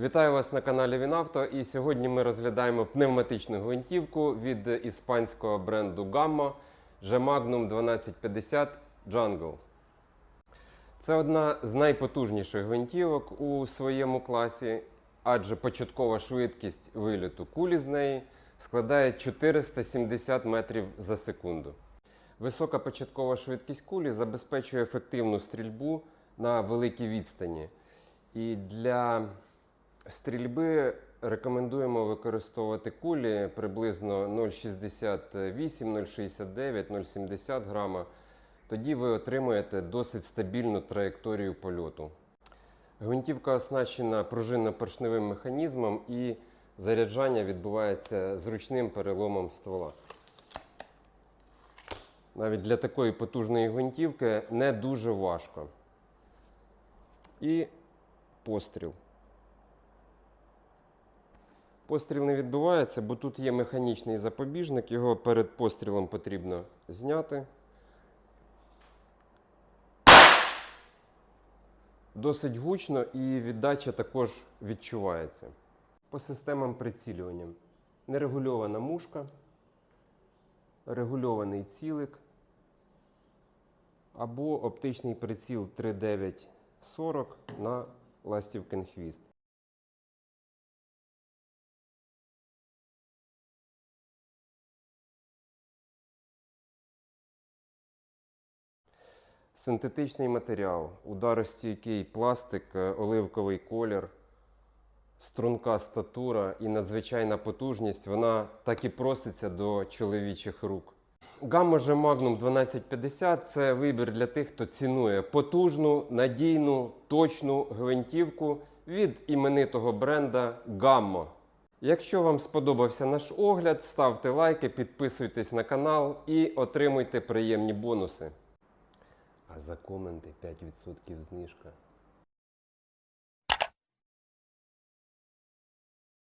Вітаю вас на каналі Вінавто. І сьогодні ми розглядаємо пневматичну гвинтівку від іспанського бренду Gamma G Magnum 1250 Jungle. Це одна з найпотужніших гвинтівок у своєму класі, адже початкова швидкість виліту кулі з неї складає 470 метрів за секунду. Висока початкова швидкість кулі забезпечує ефективну стрільбу на великій відстані. І для стрільби рекомендуємо використовувати кулі приблизно 0,68, 0,69, 0,70 грама. Тоді ви отримуєте досить стабільну траєкторію польоту. Гвинтівка оснащена пружинно-поршневим механізмом і заряджання відбувається зручним переломом ствола. Навіть для такої потужної гвинтівки не дуже важко. І постріл. Постріл не відбувається, бо тут є механічний запобіжник, його перед пострілом потрібно зняти. Досить гучно і віддача також відчувається. По системам прицілювання. Нерегульована мушка, регульований цілик або оптичний приціл 3940 на ластівкин хвіст. Синтетичний матеріал, ударостійкий пластик, е, оливковий колір, струнка статура і надзвичайна потужність, вона так і проситься до чоловічих рук. Gamma G Magnum 1250 це вибір для тих, хто цінує потужну, надійну, точну гвинтівку від іменитого бренда Gamma. Якщо вам сподобався наш огляд, ставте лайки, підписуйтесь на канал і отримуйте приємні бонуси. А за коменти 5% знижка.